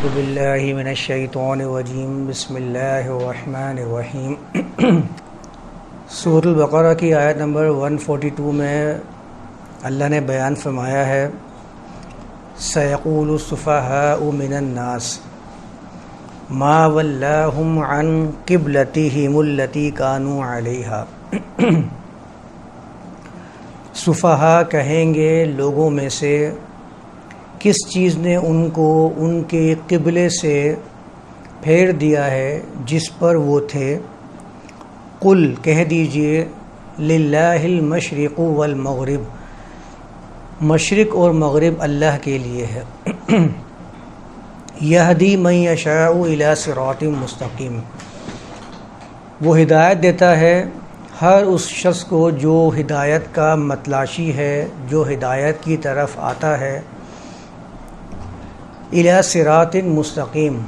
اعوذ باللہ من الشیطان الرجیم بسم اللہ الرحمن الرحیم سورة البقرہ کی آیت نمبر 142 میں اللہ نے بیان فرمایا ہے سیقول الصفحاء من الناس، ما ولاہم عن قبلتہم التي كانوا علیہا صفحاء کہیں گے لوگوں میں سے کس چیز نے ان کو ان کے قبلے سے پھیر دیا ہے جس پر وہ تھے؟ قل، کہہ دیجیے، للہ المشرق والمغرب۔ مشرق اور مغرب اللہ کے لیے ہے۔ یہدی من یشاء الى صراط مستقیم۔ وہ ہدایت دیتا ہے ہر اس شخص کو جو ہدایت کا متلاشی ہے، جو ہدایت کی طرف آتا ہے۔ الا سرات مستقیم۔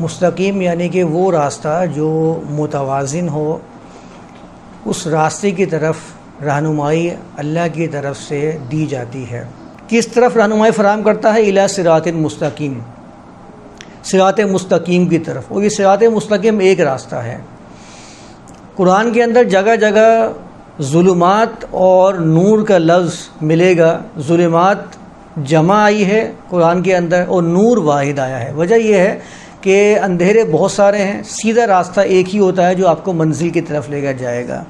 مستقیم یعنی کہ وہ راستہ جو متوازن ہو، اس راستے کی طرف رہنمائی اللہ کی طرف سے دی جاتی ہے۔ کس طرف رہنمائی فراہم کرتا ہے؟ الا سرات مستقیم۔ سرات مستقیم کی طرف۔ اور یہ سرات مستقیم ایک راستہ ہے۔ قرآن کے اندر جگہ جگہ ظلمات اور نور کا لفظ ملے گا۔ ظلمات جمع آئی ہے قرآن کے اندر اور نور واحد آیا ہے۔ وجہ یہ ہے کہ اندھیرے بہت سارے ہیں، سیدھا راستہ ایک ہی ہوتا ہے جو آپ کو منزل کی طرف لے کر جائے گا۔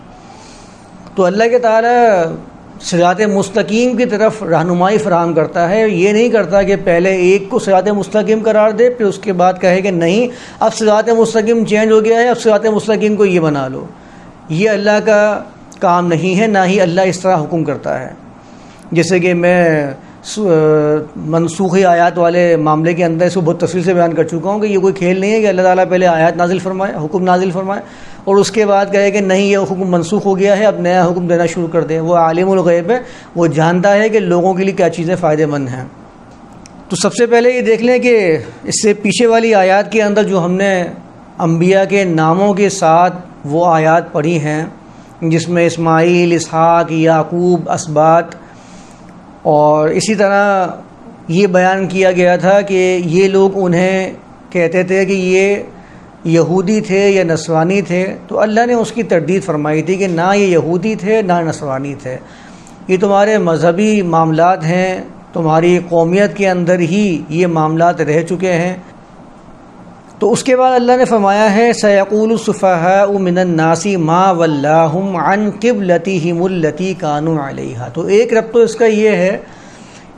تو اللہ کے تعالیٰ سرات مستقیم کی طرف رہنمائی فراہم کرتا ہے۔ یہ نہیں کرتا کہ پہلے ایک کو سرات مستقیم قرار دے، پھر اس کے بعد کہے کہ نہیں، اب سرات مستقیم چینج ہو گیا ہے، اب سرات مستقیم کو یہ بنا لو۔ یہ اللہ کا کام نہیں ہے، نہ ہی اللہ اس طرح حکم کرتا ہے۔ جیسے کہ میں منسوخی آیات والے معاملے کے اندر اس کو بہت تفصیل سے بیان کر چکا ہوں کہ یہ کوئی کھیل نہیں ہے کہ اللہ تعالیٰ پہلے آیات نازل فرمائے، حکم نازل فرمائے، اور اس کے بعد کہے کہ نہیں، یہ حکم منسوخ ہو گیا ہے، اب نیا حکم دینا شروع کر دیں۔ وہ عالم الغیب ہے، وہ جانتا ہے کہ لوگوں کے لیے کیا چیزیں فائدہ مند ہیں۔ تو سب سے پہلے یہ دیکھ لیں کہ اس سے پیچھے والی آیات کے اندر جو ہم نے انبیاء کے ناموں کے ساتھ وہ آیات پڑھی ہیں، جس میں اسماعیل، اسحاق، یعقوب اسبات اور اسی طرح یہ بیان کیا گیا تھا کہ یہ لوگ انہیں کہتے تھے کہ یہ یہودی تھے یا نسوانی تھے، تو اللہ نے اس کی تردید فرمائی تھی کہ نہ یہ یہودی تھے نہ نسوانی تھے۔ یہ تمہارے مذہبی معاملات ہیں، تمہاری قومیت کے اندر ہی یہ معاملات رہ چکے ہیں۔ تو اس کے بعد اللہ نے فرمایا ہے سیقول الصفحاء من الناسی ما ولاہم عن قبلتہم التی کانو علیہ تو ایک رب تو اس کا یہ ہے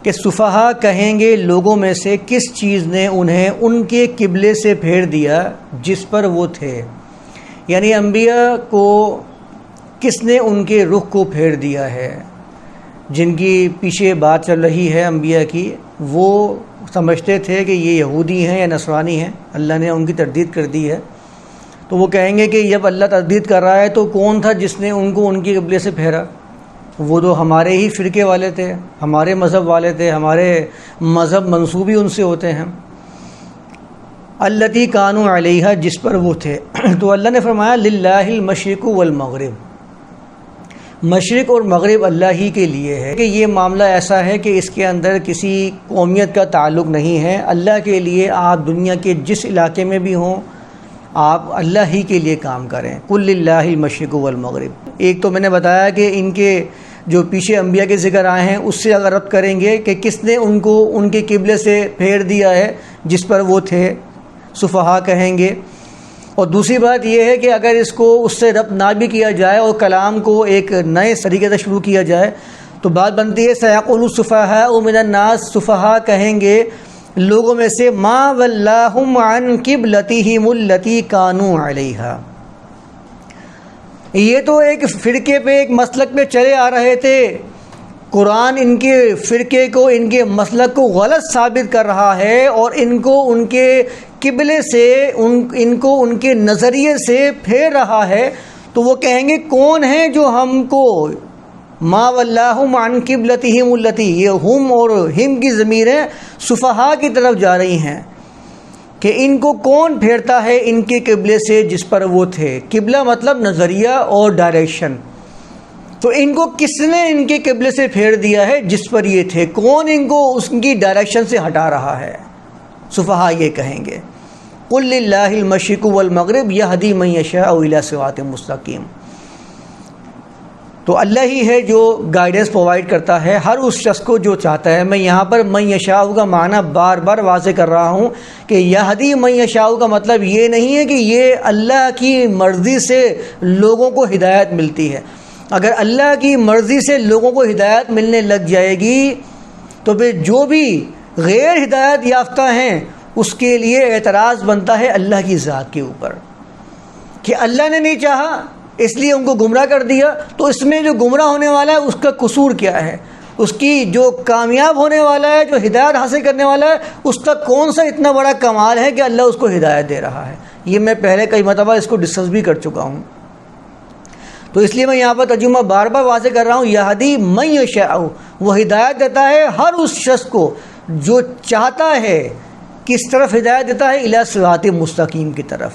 کہ صفحاء کہیں گے لوگوں میں سے کس چیز نے انہیں ان کے قبلے سے پھیر دیا جس پر وہ تھے؟ یعنی انبیاء کو کس نے ان کے رخ کو پھیر دیا ہے؟ جن کی پیچھے بات چل رہی ہے انبیاء کی، وہ سمجھتے تھے کہ یہ یہودی ہیں یا نسوانی ہیں، اللہ نے ان کی تردید کر دی ہے۔ تو وہ کہیں گے کہ جب اللہ تردید کر رہا ہے تو کون تھا جس نے ان کو ان کی قبلے سے پھیرا؟ وہ تو ہمارے ہی فرقے والے تھے، ہمارے مذہب والے تھے، ہمارے مذہب منصوبی ان سے ہوتے ہیں۔ اللہ کانو علیہ جس پر وہ تھے۔ تو اللہ نے فرمایا، للہ المشرق والمغرب۔ مشرق اور مغرب اللہ ہی کے لیے ہے کہ یہ معاملہ ایسا ہے کہ اس کے اندر کسی قومیت کا تعلق نہیں ہے۔ اللہ کے لیے آپ دنیا کے جس علاقے میں بھی ہوں، آپ اللہ ہی کے لیے کام کریں۔ کل اللہ المشرق والمغرب۔ ایک تو میں نے بتایا کہ ان کے جو پیچھے انبیاء کے ذکر آئے ہیں، اس سے اگر رب کریں گے کہ کس نے ان کو ان کے قبلے سے پھیر دیا ہے، جس پر وہ تھے صفحہ کہیں گے۔ اور دوسری بات یہ ہے کہ اگر اس کو اس سے رب نہ بھی کیا جائے اور کلام کو ایک نئے طریقے سے شروع کیا جائے، تو بات بنتی ہے سیاق الصفحہ امن الناس صفحہ کہیں گے لوگوں میں سے، ما واللہم عن قبلتہم التی کانو علیہ یہ تو ایک فرقے پہ، ایک مسلک پہ چلے آ رہے تھے۔ قرآن ان کے فرقے کو، ان کے مسلک کو غلط ثابت کر رہا ہے اور ان کو، ان کے قبلے سے ان ان کو ان کے نظریے سے پھیر رہا ہے، تو وہ کہیں گے، کون ہیں جو ہم کو ما واللہ عن قبلتہم التی یہ ہم اور ہم کی ضمیریں صفحہ کی طرف جا رہی ہیں، کہ ان کو کون پھیرتا ہے ان کے قبلے سے جس پر وہ تھے؟ قبلہ مطلب نظریہ اور ڈائریکشن تو ان کو کس نے ان کے قبلے سے پھیر دیا ہے جس پر یہ تھے؟ کون ان کو اس کی ڈائریکشن سے ہٹا رہا ہے؟ صفحہ یہ کہیں گے۔ قل اللہ المشرق والمغرب یہدی من یشاء الی صراط مستقیم۔ تو اللہ ہی ہے جو گائیڈنس پرووائڈ کرتا ہے، ہر اس شخص کو جو چاہتا ہے۔ میں یہاں پر من یشاء کا معنی بار بار واضح کر رہا ہوں کہ یہدی من یشاء کا مطلب یہ نہیں ہے کہ یہ اللہ کی مرضی سے لوگوں کو ہدایت ملتی ہے۔ اگر اللہ کی مرضی سے لوگوں کو ہدایت ملنے لگ جائے گی تو پھر جو بھی غیر ہدایت یافتہ ہیں اس کے لیے اعتراض بنتا ہے اللہ کی ذات کے اوپر کہ اللہ نے نہیں چاہا، اس لیے ان کو گمراہ کر دیا۔ تو اس میں جو گمراہ ہونے والا ہے، اس کا قصور کیا ہے؟ اس کی جو کامیاب ہونے والا ہے، جو ہدایت حاصل کرنے والا ہے، اس کا کون سا اتنا بڑا کمال ہے کہ اللہ اس کو ہدایت دے رہا ہے؟ یہ میں پہلے کئی مرتبہ اس کو ڈسکس بھی کر چکا ہوں۔ تو اس لیے میں یہاں پر ترجمہ بار بار واضح کر رہا ہوں، یہدی میں یشاء، وہ ہدایت دیتا ہے ہر اس شخص کو جو چاہتا ہے کس طرف ہدایت دیتا ہے؟ الا صراط مستقیم کی طرف۔